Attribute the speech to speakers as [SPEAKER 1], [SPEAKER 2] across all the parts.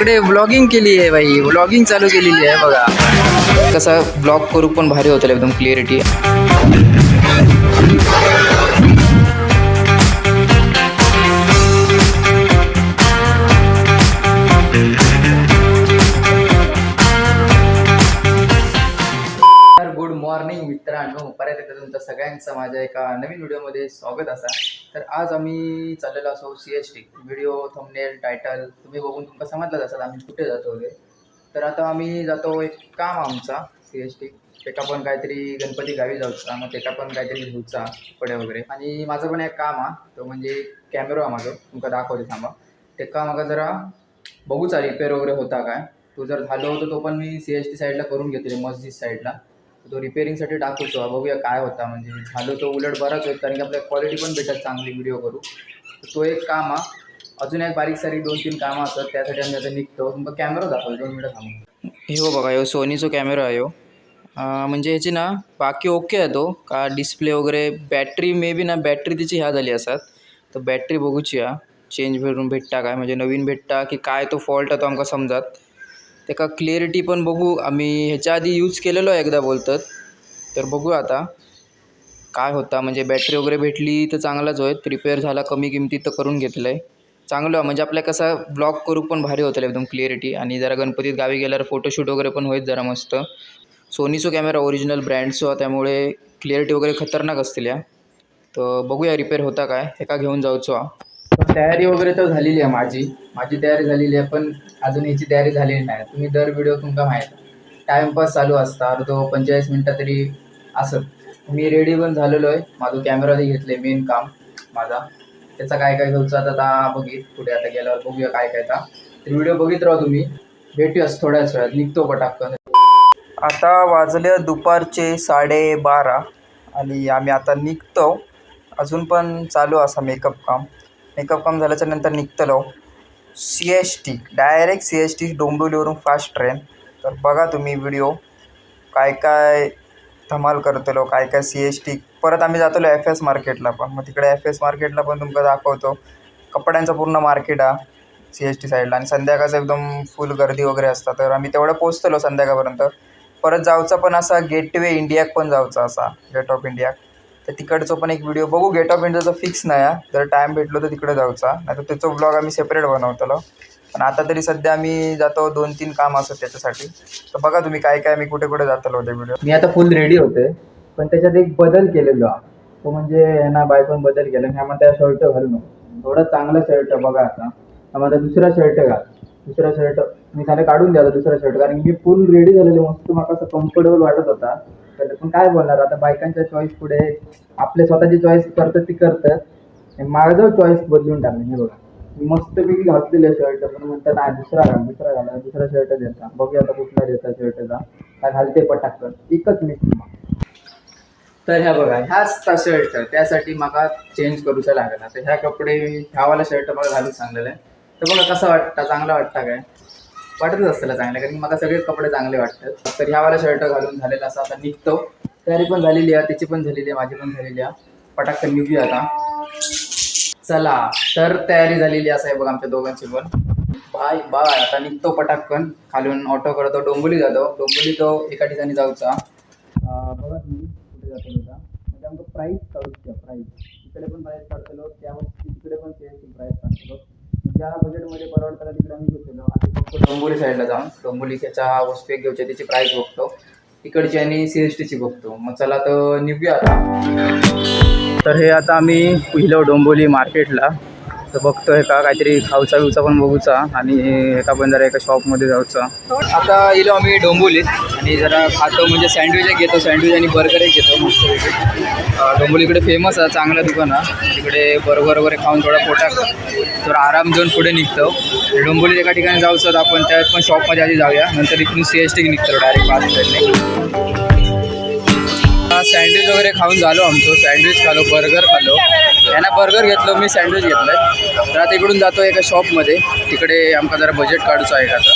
[SPEAKER 1] इकडे ब्लॉगिंग केली आहे बाई. ब्लॉगिंग चालू केलेली आहे बघा. कसं ब्लॉग करू पण भारी होतं एकदम क्लिअरिटी तर तुमचा तुमचं सगळ्यांचं माझ्या एका नवीन व्हिडिओमध्ये स्वागत असा. तर आज आम्ही चाललेलो असो C S T video thumbnail title तुम्ही बघून तुमका समजलंच असाल आम्ही कुठे जातो वगैरे. तर आता आम्ही जातो एक काम आमचा सी एस टी तेका पण काहीतरी गणपती गावी जाऊचा मग तेका पण काहीतरी घेऊचा कपडे वगैरे. आणि माझं पण एक काम हा तो म्हणजे कॅमेरो हा माझं तुमका दाखवते थांबा. तेका म्हाका जरा बघूचा रिपेअर वगैरे होता काय. तो जर झालो होतो तो पण मी सी एस टी साईडला करून घेतले मस्जिद साईडला तो रिपेअरिंगसाठी टाकूचो बघूया काय होता. म्हणजे झालो तो उलट बराच होईल. कारण की आपल्याला क्वालिटी पण भेटत चांगली व्हिडिओ करू. तो एक काम हा. अजून एक बारीक सारीक दोन तीन कामं असतात. त्यासाठी आम्ही आता निघतो. मग कॅमेरा दाखवतो. दोन मिनटं थांबू. हो बघा यो सोनीचा कॅमेरा आहे म्हणजे ह्याची ना बाकी ओके आहे तो. का डिस्प्ले वगैरे बॅटरी मे बी ना बॅटरी तिची ह्या झाली असतात. तर बॅटरी बघूची हा. चेंज भेटून भेटता काय? म्हणजे नवीन भेटता की काय तो फॉल्ट आहे तो आमकां समजात. त्याका क्लिअरिटी पण बघू. आम्ही ह्याच्या आधी यूज केलेलो आहे एकदा बोलतात. तर बघू आता काय होता. म्हणजे बॅटरी वगैरे भेटली तर चांगलाच होईल. रिपेअर झाला कमी किमतीत तर करून घेतलं आहे. चांगलं म्हणजे आपल्या कसा ब्लॉग करू पण भारी होतं एकदम क्लिअरिटी आणि जरा गणपतीत गावी गेल्यावर फोटोशूट वगैरे पण होईल जरा मस्त. सोनीचो कॅमेरा ओरिजिनल ब्रँडचो त्यामुळे क्लिअरिटी वगैरे खतरनाक असतील या. तर बघूया रिपेअर होता काय. एका घेऊन जाऊचो. हा. तयारी वगैरे तर झालेली आहे माझी. माझी तयारी झालेली आहे पण अजून याची तयारी झालेली नाही. तुम्ही दर व्हिडिओ तुमका माहीत टाईमपास चालू असता अर्धो पंचेचाळीस मिनटं तरी असत मी रेडी पण झालेलो आहे. माझं कॅमेराही घेतले मेन काम माझा. त्याचा काय काय घ्यायचं आता आता बघित पुढे आता गेल्यावर बघूया काय काय आता तर व्हिडिओ बघित राहा तुम्ही. भेटूयाच थोड्याच वेळात. निघतो पटाकन आता वाजले दुपारचे साडेबारा आणि आम्ही आता निघतो. अजून पण चालू असा मेकअप काम. मेकअप काम झाल्याच्यानंतर निघतलो. C S T direct C S T डोंबिवलीवरून fast train. तर बघा तुम्ही व्हिडिओ काय काय धमाल करतलो काय काय सी एस टी. परत आम्ही जातलो एफ एस मार्केटला पण. मग तिकडे एफ एस मार्केटला पण तुमका दाखवतो. कपड्यांचं पूर्ण मार्केट आहे सी एस टी साईडला. आणि संध्याकाळचं एकदम फुल गर्दी वगैरे असतात. तर आम्ही तेवढं पोचतलो संध्याकाळपर्यंत. परत जाऊचा पण असा गेटवे इंडियाक पण जाऊचा असा. गेट ऑफ इंडियाक. तर तिकडचं पण एक व्हिडिओ बघू. गेट ऑफ इंडियाचा फिक्स नाही आहे जर टाईम भेटलो तर तिकडे जाऊचा. नाही तर त्याचा ब्लॉग आम्ही सेपरेट बनवतलो. पण आता तरी सध्या आम्ही जातो दोन तीन काम असत त्याच्यासाठी. तर बघा तुम्ही काय काय मी कुठे कुठे जातलो होते व्हिडिओ मी आता फुल रेडी होते. पण त्याच्यात एक बदल केलेलो तो म्हणजे ना बायकोन बदल केला. ह्यामध्ये त्या शर्ट घालून थोडा चांगला शर्ट बघा आता. आम्हाला दुसरा शर्ट घाल. दुसरा शर्ट मी त्याला काढून द्यायला दुसरा शर्ट कारण मी फुल रेडी झालेलो मस्त मला असं कम्फर्टेबल वाटत होता. तर पण काय बोलणार आता बायकांच्या चॉईस पुढे आपले स्वतःची चॉईस करतात ती करतात. माझं चॉईस बदलून टाकलं हे बघा. मी मस्तपैकी घातलेले शर्ट पण म्हणतात नाही दुसरा घाल दुसरा घाला दुसरा शर्ट देता. बघूया आता कुठला देता शर्टचा काय घालते पटाकन एकच मिस तर ह्या बघा ह्याच शर्ट त्यासाठी मला चेंज करूचा लागला. तर ह्या कपडे ह्यावाला शर्ट मला घालून सांगलेलं आहे. तर बघा कसा वाटता चांगला वाटता काय? वाटतच असतं चांगलं कारण की मला सगळेच कपडे चांगले वाटतात. तर ह्यावाला शर्ट घालून झालेला असा आता निघतो. तयारी पण झालेली आहे. त्याची पण झालेली आहे. माझी पण झालेली आहे. पटाकन निघूया आता. चला तर तयारी झालेली असं आहे बघ आमच्या दोघांची पण. Bye bye. आता निघतो पटाकन खालून ऑटो करतो. डोंबोली जातो. डोंबोली तो एका ठिकाणी जाऊचा. बघा तुम्ही कुठे जातो होता म्हणजे आमचं प्राईस काढूच्या प्राईस इकडे पण प्राईस काढतो त्यावर तिकडे पण प्राईस काढतो ज्या बजेटमध्ये परवडताना तिकडे आम्ही घेतलेलो आम्ही फक्त डोंबोली साईडला जाऊन डोंबोली त्याच्या वस्तू एक घेऊच्या त्याची प्राईस बघतो. तिकडची आणि सी एस टीची बघतो. मग चला तर निघूया आता. तर हे आता आम्ही पहिलं डोंबोली मार्केटला तर बघतोय का काहीतरी खाऊचा बिवचा पण बघूचा आणि एका पण जरा एका शॉपमध्ये जाऊचा. आता इलो आम्ही डोंबोलीत आणि जरा खातो म्हणजे सँडविच एक घेतो सँडविच आणि बर्गर एक घेतो मस्त अं, डोंबोली इकडे फेमस आहे चांगलं दुकान आहे. तिकडे बर्गर वगैरे खाऊन थोडा पोटा थोडा आराम देऊन पुढे निघतो. आणि डोंबोलीत एका ठिकाणी जाऊचं आपण त्यात पण शॉपमध्ये आधी जाऊया. नंतर इथून सी एस टी निघतो डायरेक्ट पाच ट्रेनने सँडविच वगैरे खाऊन झालो आमचं. सँडविच खालो बर्गर खालो. यांना बर्गर घेतलं मी सँडविच घेतलं तर आता इकडून जातो एका शॉपमध्ये तिकडे आमका जरा बजेट काढूचं आहे आता.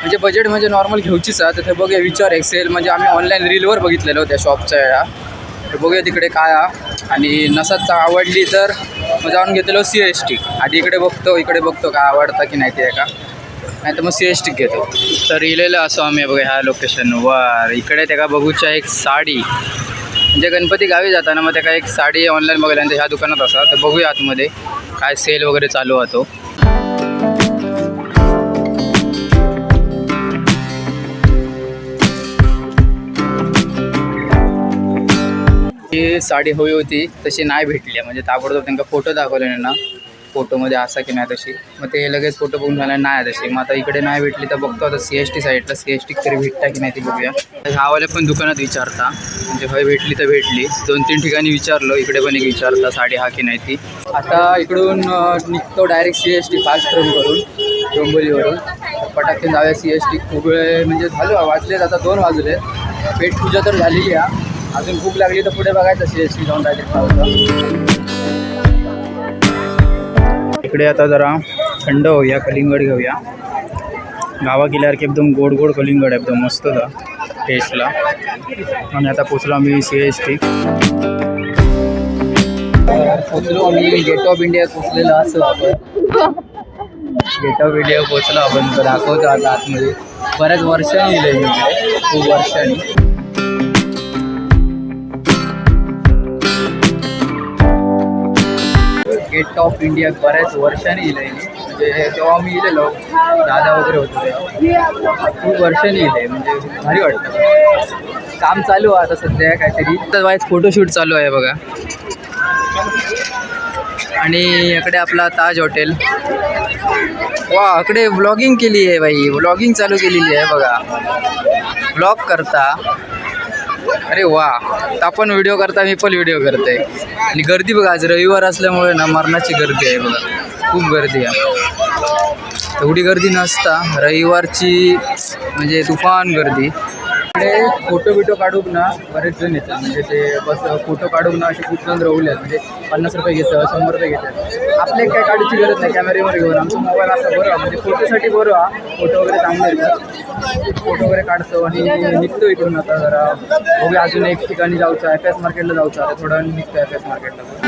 [SPEAKER 1] म्हणजे बजेट म्हणजे नॉर्मल घेऊचीच आहे. तिथे बघूया विचार एक्सेल म्हणजे आम्ही ऑनलाईन रीलवर बघितलेलो त्या शॉपच्या वेळा. तर बघूया तिकडे काय आणि नसाच आवडली तर मग जाऊन घेतलेलो सी एस टी आधी इकडे बघतो इकडे बघतो काय आवडतं की नाही ते का नाही तर मग सी एस टी घेतो. तर इलेलं असो आम्ही बघा ह्या लोकेशनवर इकडे त्याका बघूच्या एक साडी. म्हणजे गणपती गावी जाताना मग त्याका एक साडी ऑनलाईन बघायला ह्या दुकानात असा तर बघूया आतमध्ये काय सेल वगैरे चालू होतो ही साडी हवी होती तशी नाही भेटली म्हणजे ताबडतोब त्यांना फोटो दाखवले ना फोटोमध्ये असा की नाही तशी. मग ते लगेच फोटो बघून झाला नाही तशी. मग आता इकडे नाही भेटली तर बघतो आता सी एस टी साईडला. सी एस टी तरी भेटता की नाही ती बघूया. ह्यावाले पण दुकानात विचारता. म्हणजे हय भेटली तर भेटली. दोन तीन ठिकाणी विचारलो. इकडे पण एक विचारता साडी हा की नाही ती. आता इकडून निघतो direct C S T fast train करून डोंबोलीवरून पटाकन जाऊया सी एस टी खूप वेळ म्हणजे झालो वाजलेत आता दोन वाजले. पेट पूजा तर झालेली आहे अजून भूक लागली तर पुढे बघायचं सी एस टी जाऊन डायरेक्ट इकडे आता जरा थंड होऊया कलिंगड घेऊया. गावा गेल्यावर की एकदम गोड गोड कलिंगड आहे एकदम मस्त होता टेस्टला आणि आता पोचलो आम्ही सी एस टी पोचलो आम्ही. गेट ऑफ इंडिया पोचलेला असं आपण. गेट ऑफ इंडिया पोचलो आपण. दाखवतो आता आतमध्ये. बऱ्याच वर्षांनी येईल खूप वर्षांनी. गेट ऑफ इंडिया बऱ्याच वर्षांनी येईल म्हणजे तेव्हा आम्ही इलेलो दादा वगैरे होतो तेव्हा. खूप वर्षांनी इले म्हणजे भारी वाटतं. काम चालू आहे आता सध्या काहीतरी. तर वाईज फोटोशूट चालू आहे बघा. आणि इकडे आपला ताज हॉटेल. वा इकडे ब्लॉगिंग केली आहे बाई. ब्लॉगिंग चालू केलेली आहे बघा. ब्लॉग करता. अरे वा. आपण व्हिडिओ करता मी पण व्हिडिओ करते आणि गर्दी बघा आज रविवार असल्यामुळे ना मरणाची गर्दी आहे बघा. खूप गर्दी आहे. एवढी गर्दी नसता. रविवारची म्हणजे तुफान गर्दी. इकडे फोटो बिटो काढूक ना बरेच जण येतात. म्हणजे ते बस फोटो काढूक ना असे खूप जण रवले म्हणजे पन्नास रुपये घेतात शंभर रुपये घेतात. आपले काय काढूची गरज नाही कॅमेऱ्यावर घेऊन. आमचा मोबाईल असा बरं म्हणजे फोटोसाठी बरं हा फोटो वगैरे चांगले येतात फोटो वगैरे काढतो आणि निघतो इकडून आता जरा. बघूया अजून एक ठिकाणी जाऊचा एफ एस मार्केटला जाऊचा थोडं निघतो एफ एस मार्केटला